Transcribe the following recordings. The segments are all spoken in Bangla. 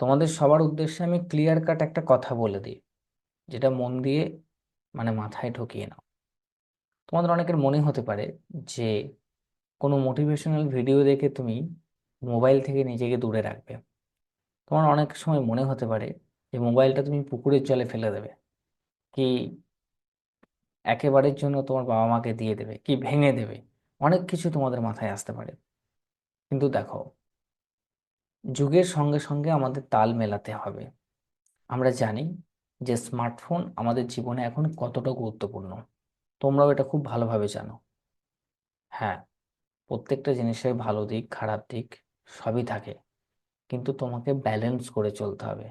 তোমাদের সবার উদ্দেশ্যে আমি ক্লিয়ার কাট একটা কথা বলে দিই। যেটা মন দিয়ে মানে মাথায় ঢুকিয়ে নাও। তোমাদের অনেকের মনে হতে পারে যে, কোনো মোটিভেশনাল ভিডিও দেখে তুমি মোবাইল থেকে নিজেকে দূরে রাখবে। তোমার অনেক সময় মনে হতে পারে যে মোবাইলটা তুমি পুকুরের জলে ফেলে দেবে। কি একেবারের জন্য তোমার বাবা মাকে দিয়ে দেবে, কি ভেঙে দেবে, অনেক কিছু তোমাদের মাথায় আসতে পারে। কিন্তু দেখো যুগের সঙ্গে সঙ্গে আমাদের তাল মেলাতে হবে। আমরা জানি যে স্মার্টফোন আমাদের জীবনে এখন কতটা গুরুত্বপূর্ণ। তোমরাও এটা খুব ভালোভাবে জানো। হ্যাঁ প্রত্যেকটা জিনিসের ভালো দিক, খারাপ দিক সবই থাকে। কিন্তু তোমাকে ব্যালেন্স করে চলতে হবে।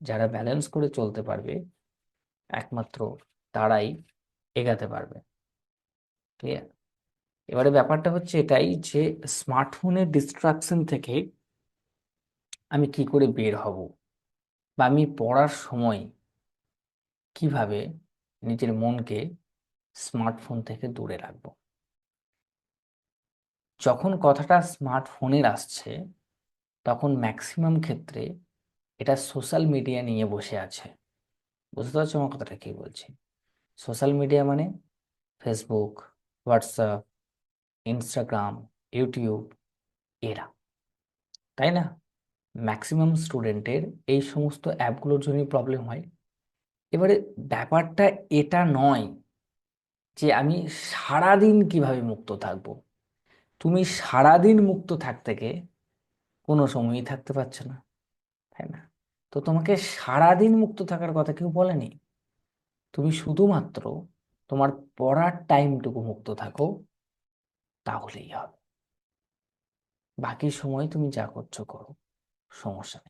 যারা ব্যালেন্স করে চলতে পারবে, একমাত্র তারাই এগাতে পারবে। ক্লিয়ার এবারে ব্যাপারটা হচ্ছে এটাই যে স্মার্টফোনের ডিস্ট্রাকশন থেকে আমি কি করে বের হব? বা আমি পড়ার সময় কীভাবে নিজের মনকে স্মার্টফোন থেকে দূরে রাখব? যখন কথাটা স্মার্টফোনের আসছে, তখন ম্যাক্সিমাম ক্ষেত্রে এটা সোশ্যাল মিডিয়া নিয়ে বসে আছে। বুঝতে পারছ আমার কথাটা কি বলছি? সোশ্যাল মিডিয়া মানে ফেসবুক হোয়াটসঅ্যাপ ইনস্টাগ্রাম ইউটিউব এরা। তাই না? ম্যাক্সিমাম স্টুডেন্টের এই সমস্ত অ্যাপগুলোর জন্যই প্রবলেম হয়। এবারে ব্যাপারটা এটা নয় যে আমি সারাদিন কীভাবে মুক্ত থাকব। তুমি সারাদিন মুক্ত থাকতে গিয়ে কোনো সময়ই থাকতে পারছ না, তাই না? তো তোমাকে সারাদিন মুক্ত থাকার কথা কেউ বলেনি? তুমি শুধুমাত্র তোমার পড়ার টাইমটুকু মুক্ত থাকো, তাহলেই হবে। বাকি সময় তুমি যা করছ করো। সমস্যা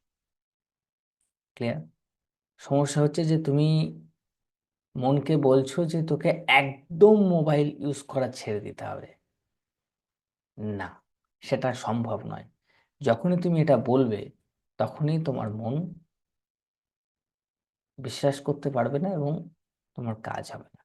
ক্লিয়ার সমস্যা হচ্ছে যে তুমি মনকে বলছো যে তোকে একদম মোবাইল ইউজ করা ছেড়ে দিতে হবে। না, সেটা সম্ভব নয়। যখনই তুমি এটা বলবে, তখনই তোমার মন বিশ্বাস করতে পারবে না এবং তোমার কাজ হবে না।